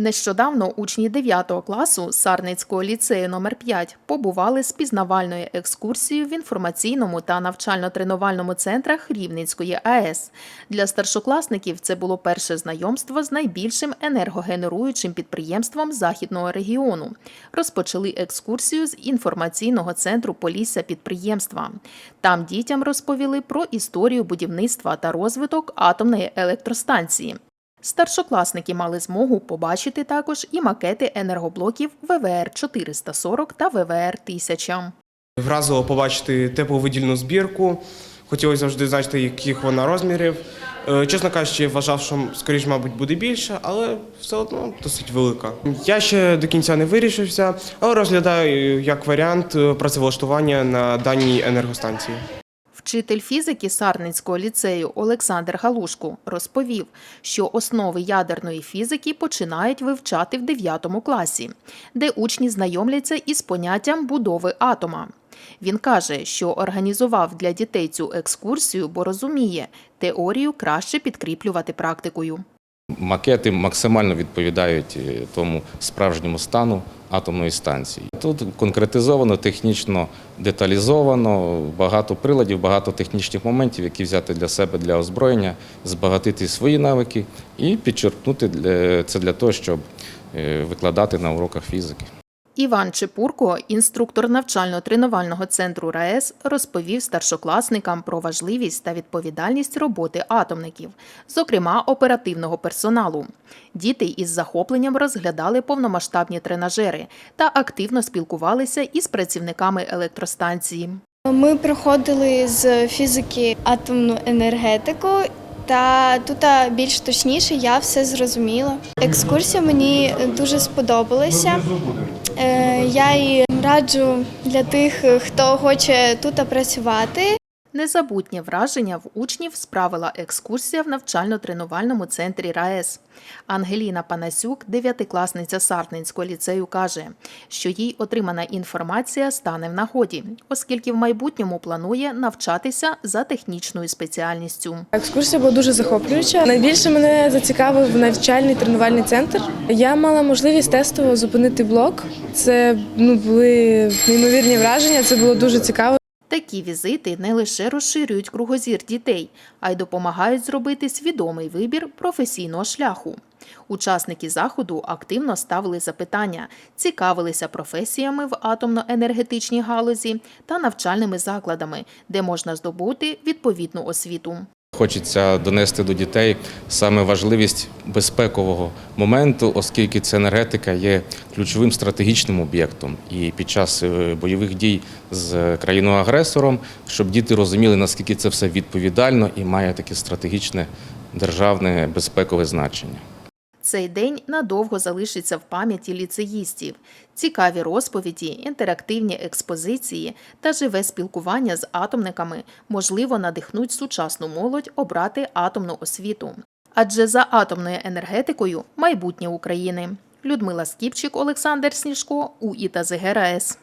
Нещодавно учні 9 класу Сарницького ліцею номер 5 побували з пізнавальною екскурсією в інформаційному та навчально-тренувальному центрах Рівненської АЕС. Для старшокласників це було перше знайомство з найбільшим енергогенеруючим підприємством західного регіону. Розпочали екскурсію з інформаційного центру Полісся підприємства. Там дітям розповіли про історію будівництва та розвиток атомної електростанції. Старшокласники мали змогу побачити також і макети енергоблоків ВВР 440 та ВВР 1000. Вразило побачити тепловидільну збірку. Хотілося завжди знати, яких вона розмірів. Е, Чесно кажучи, вважав, що скоріш, мабуть, буде більше, але все одно досить велика. Я ще до кінця не вирішився, але розглядаю як варіант е, працевлаштування на даній енергостанції. Вчитель фізики Сарницького ліцею Олександр Галушко розповів, що основи ядерної фізики починають вивчати в 9 класі, де учні знайомляться із поняттям будови атома. Він каже, що організував для дітей цю екскурсію, бо розуміє, теорію краще підкріплювати практикою. Макети максимально відповідають е, тому справжньому стану атомної станції. Тут конкретизовано, технічно деталізовано, багато приладів, багато технічних моментів, які взяти для себе для озброєння, збагатити свої навики і підчеркнути це для того, щоб е, викладати на уроках фізики. Іван Чепурко, інструктор навчально-тренувального центру РаЕС, розповів старшокласникам про важливість та відповідальність роботи атомників, зокрема оперативного персоналу. Діти із захопленням розглядали повномасштабні тренажери та активно спілкувалися із працівниками електростанції. Ми проходили з фізики атомну енергетику, та тут більш точніше я все зрозуміла. Екскурсія мені дуже сподобалася. Е, Я її раджу для тих, хто хоче тут працювати. Незабутнє враження в учнів справила екскурсія в навчально-тренувальному центрі РаЕС. Ангеліна Панасюк, дев'ятикласниця Сартненського ліцею, каже, що їй отримана інформація стане в нагоді, оскільки в майбутньому планує навчатися за технічною спеціальністю. Екскурсія була дуже захоплююча. Найбільше мене зацікавив навчальний тренувальний центр. Я мала можливість тестово зупинити блок. Це ну були неймовірні враження. Це було дуже цікаво. Такі візити не лише розширюють кругозір дітей, а й допомагають зробити свідомий вибір професійного шляху. Учасники заходу активно ставили запитання, цікавилися професіями в атомно-енергетичній галузі та навчальними закладами, де можна здобути відповідну освіту. Хочеться донести до дітей саме важливість безпекового моменту, оскільки ця енергетика є ключовим стратегічним об'єктом. І під час е, бойових дій з країною-агресором, щоб діти розуміли, наскільки це все відповідально і має таке стратегічне державне безпекове значення. Цей день надовго залишиться в пам'яті ліцеїстів. Цікаві розповіді, інтерактивні експозиції та живе спілкування з атомниками можливо надихнуть сучасну молодь обрати атомну освіту. Адже за атомною енергетикою майбутнє України. Людмила Скіпчик, Олександр Сніжко, УІТА ЗГРАЕС.